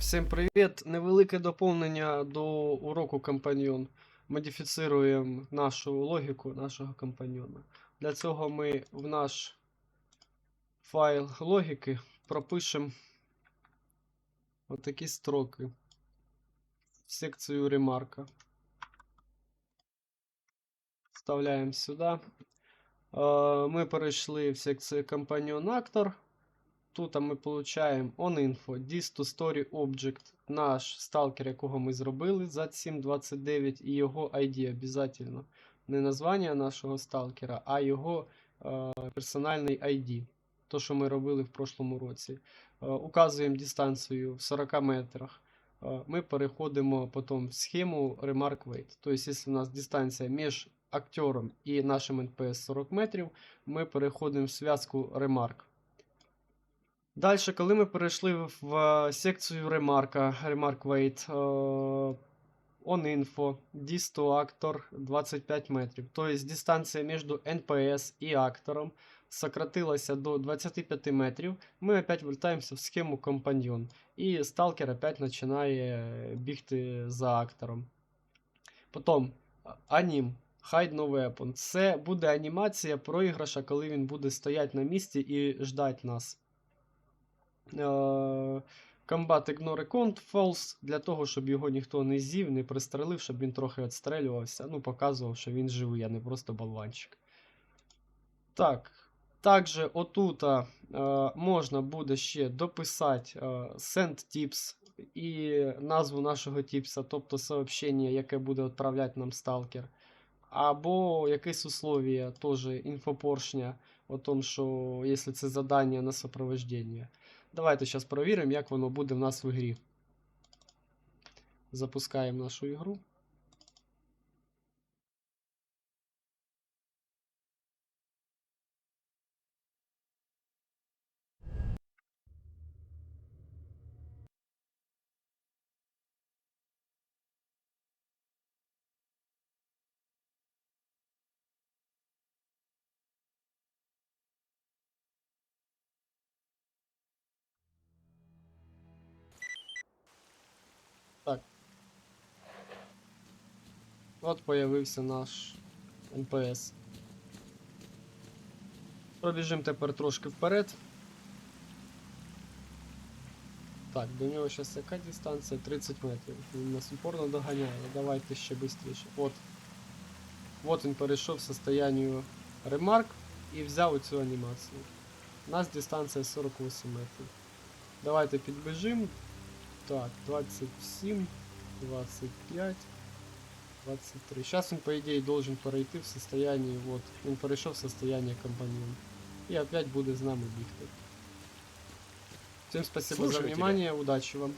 Всім привіт! Невелике доповнення до уроку компаньйон. Модифіцируємо нашу логіку нашого компаньйона. Для цього ми в наш файл логіки пропишемо отакі строки в секцію ремарка. Вставляємо сюди. Е, Ми перейшли в секцію компаньйон актор. Тут ми получаємо oninfo, dis to story object, наш сталкер, якого ми зробили за 729 і його ID обов'язково. Не названня нашого сталкера, а його е, персональний ID. То, що ми робили в прошлому році. Е, указуємо дистанцію в 40 метрах. Е, ми переходимо потім в схему remark weight. Тобто, якщо у нас дистанція між актером і нашим NPS 40 метрів, ми переходимо в зв'язку remark. Далі, коли ми перейшли в- в секцію ремарка, Remark Weight, е, OnInfo, Disto Actor 25 метрів. Тобто дистанція між NPS і актором сократилася до 25 метрів. Ми опять вертаємося в схему компаньйон. І сталкер опять починає бігти за актором. Потім анім. Hide no weapon. Це буде анімація проіграша, коли він буде стояти на місці і ждать нас. Е, Combat Ignore Count False для того, щоб його ніхто не з'їв, не пристрелив, щоб він трохи відстрелювався. Ну, показував, що він живий, а не просто болванчик. Так. Також отута е, можна буде ще дописати е, send tips і назву нашого тіпса, тобто сообщення, яке буде відправляти нам сталкер. Або якесь условие, теж інфопоршня, о том, що якщо це задання на сопровождення. Давайте зараз перевіримо, як воно буде в нас в ігрі. Запускаємо нашу ігру. Так. От появився наш НПС. Пробіжимо тепер трошки вперед. Так, до нього зараз яка дистанція? 30 метрів. Він нас упорно доганяє. Давайте ще швидше. От. От він перейшов в состоянию ремарк і взяв оцю анімацію. У нас дистанція 48 метрів. Давайте підбіжимо. Так, 27, 25, 23. Сейчас он, по идее, должен перейти в состояние, вот, он перейшов в состояние компаньона. И опять буде з нами бігти. Всем спасибо за Слушаю тебя. внимание, удачи вам.